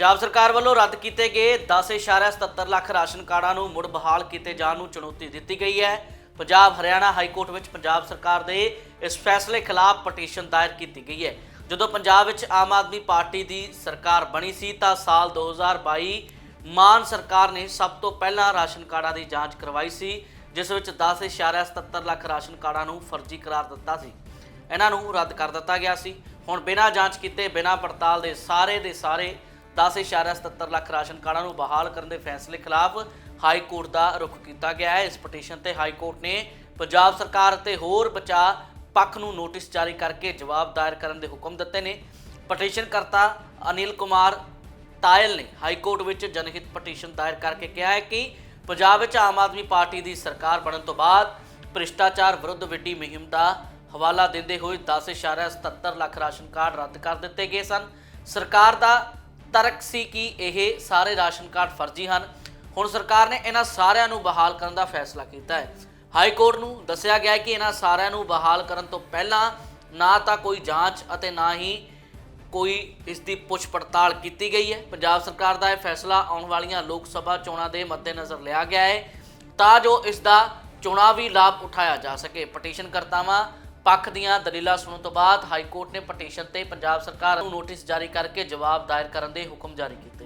ਪੰਜਾਬ ਸਰਕਾਰ ਵੱਲੋਂ ਰੱਦ ਕੀਤੇ ਗਏ 10.77 ਲੱਖ ਰਾਸ਼ਨ ਕਾਰਡਾਂ ਨੂੰ ਮੁੜ ਬਹਾਲ ਕੀਤੇ ਜਾਣ ਨੂੰ ਚੁਣੌਤੀ ਦਿੱਤੀ ਗਈ ਹੈ। ਪੰਜਾਬ ਹਰਿਆਣਾ ਹਾਈ ਕੋਰਟ ਵਿੱਚ ਪੰਜਾਬ ਸਰਕਾਰ ਦੇ ਇਸ ਫੈਸਲੇ ਖਿਲਾਫ ਪਟੀਸ਼ਨ ਦਾਇਰ ਕੀਤੀ ਗਈ ਹੈ। ਜਦੋਂ ਪੰਜਾਬ ਵਿੱਚ ਆਮ ਆਦਮੀ ਪਾਰਟੀ ਦੀ ਸਰਕਾਰ ਬਣੀ ਸੀ ਤਾਂ ਸਾਲ 2022 ਮਾਨ ਸਰਕਾਰ ਨੇ ਸਭ ਤੋਂ ਪਹਿਲਾਂ ਰਾਸ਼ਨ ਕਾਰਡਾਂ ਦੀ ਜਾਂਚ ਕਰਵਾਈ ਸੀ, ਜਿਸ ਵਿੱਚ 10.77 ਲੱਖ ਰਾਸ਼ਨ ਕਾਰਡਾਂ ਨੂੰ ਫਰਜ਼ੀ ਕਰਾਰ ਦਿੱਤਾ ਸੀ। ਇਹਨਾਂ ਨੂੰ ਰੱਦ ਕਰ ਦਿੱਤਾ ਗਿਆ ਸੀ। ਹੁਣ ਬਿਨਾਂ ਜਾਂਚ ਕੀਤੇ, ਬਿਨਾਂ ਪੜਤਾਲ ਦੇ ਸਾਰੇ ਦੇ ਸਾਰੇ 10.77 ਲੱਖ ਰਾਸ਼ਨ ਕਾਰਡਾਂ ਨੂੰ ਬਹਾਲ ਕਰਨ ਦੇ ਫੈਸਲੇ ਖਿਲਾਫ ਹਾਈ ਕੋਰਟ ਦਾ ਰੁਖ ਕੀਤਾ ਗਿਆ ਹੈ। ਇਸ ਪਟੀਸ਼ਨ ਤੇ ਹਾਈ ਕੋਰਟ ਨੇ ਪੰਜਾਬ ਸਰਕਾਰ ਅਤੇ ਹੋਰ ਬਚਾਅ ਪੱਖ ਨੂੰ ਨੋਟਿਸ ਜਾਰੀ ਕਰਕੇ ਜਵਾਬ ਦਾਇਰ ਕਰਨ ਦੇ ਹੁਕਮ ਦਿੱਤੇ ਨੇ। ਪਟੀਸ਼ਨ ਕਰਤਾ ਅਨਿਲ ਕੁਮਾਰ ਤਾਇਲ ਨੇ ਹਾਈ ਕੋਰਟ ਵਿੱਚ ਜਨਹਿਤ ਪਟੀਸ਼ਨ ਦਾਇਰ ਕਰਕੇ ਕਿਹਾ ਹੈ ਕਿ ਪੰਜਾਬ ਵਿੱਚ ਆਮ ਆਦਮੀ ਪਾਰਟੀ ਦੀ ਸਰਕਾਰ ਬਣਨ ਤੋਂ ਬਾਅਦ ਭ੍ਰਿਸ਼ਟਾਚਾਰ ਵਿਰੁੱਧ ਵਿੱਢੀ ਮੁਹਿੰਮ ਦਾ ਹਵਾਲਾ ਦਿੰਦੇ ਹੋਏ 10.77 ਲੱਖ ਰਾਸ਼ਨ ਕਾਰਡ ਰੱਦ ਕਰ ਦਿੱਤੇ ਗਏ ਸਨ। ਸਰਕਾਰ ਦਾ ਤਰਕ ਸੀ ਕਿ ਇਹ ਸਾਰੇ ਰਾਸ਼ਨ ਕਾਰਡ ਫਰਜ਼ੀ ਹਨ। ਹੁਣ ਸਰਕਾਰ ਨੇ ਇਹਨਾਂ ਸਾਰਿਆਂ ਨੂੰ ਬਹਾਲ ਕਰਨ ਦਾ ਫੈਸਲਾ ਕੀਤਾ ਹੈ। ਹਾਈ ਕੋਰਟ ਨੂੰ ਦੱਸਿਆ ਗਿਆ ਹੈ ਕਿ ਇਹਨਾਂ ਸਾਰਿਆਂ ਨੂੰ ਬਹਾਲ ਕਰਨ ਤੋਂ ਪਹਿਲਾਂ ਨਾ ਤਾਂ ਕੋਈ ਜਾਂਚ ਅਤੇ ਨਾ ਹੀ ਕੋਈ ਇਸ ਦੀ ਪੁੱਛ ਪੜਤਾਲ ਕੀਤੀ ਗਈ ਹੈ। ਪੰਜਾਬ ਸਰਕਾਰ ਦਾ ਇਹ ਫੈਸਲਾ ਆਉਣ ਵਾਲੀਆਂ ਲੋਕ ਸਭਾ ਚੋਣਾਂ ਦੇ ਮੱਦੇਨਜ਼ਰ ਲਿਆ ਗਿਆ ਹੈ ਤਾਂ ਜੋ ਇਸ ਦਾ ਚੁਣਾਵੀ ਲਾਭ ਉਠਾਇਆ ਜਾ ਸਕੇ। ਪਟੀਸ਼ਨ ਕਰਤਾਵਾਂ ਪੱਖ ਦੀਆਂ ਦਲੀਲਾਂ ਸੁਣਨ ਤੋਂ ਬਾਅਦ ਹਾਈ ਕੋਰਟ ਨੇ ਪਟੀਸ਼ਨ ਤੇ ਪੰਜਾਬ ਸਰਕਾਰ ਨੂੰ ਨੋਟਿਸ ਜਾਰੀ ਕਰਕੇ ਜਵਾਬ ਦਾਇਰ ਕਰਨ ਦੇ ਹੁਕਮ ਜਾਰੀ ਕੀਤੇ।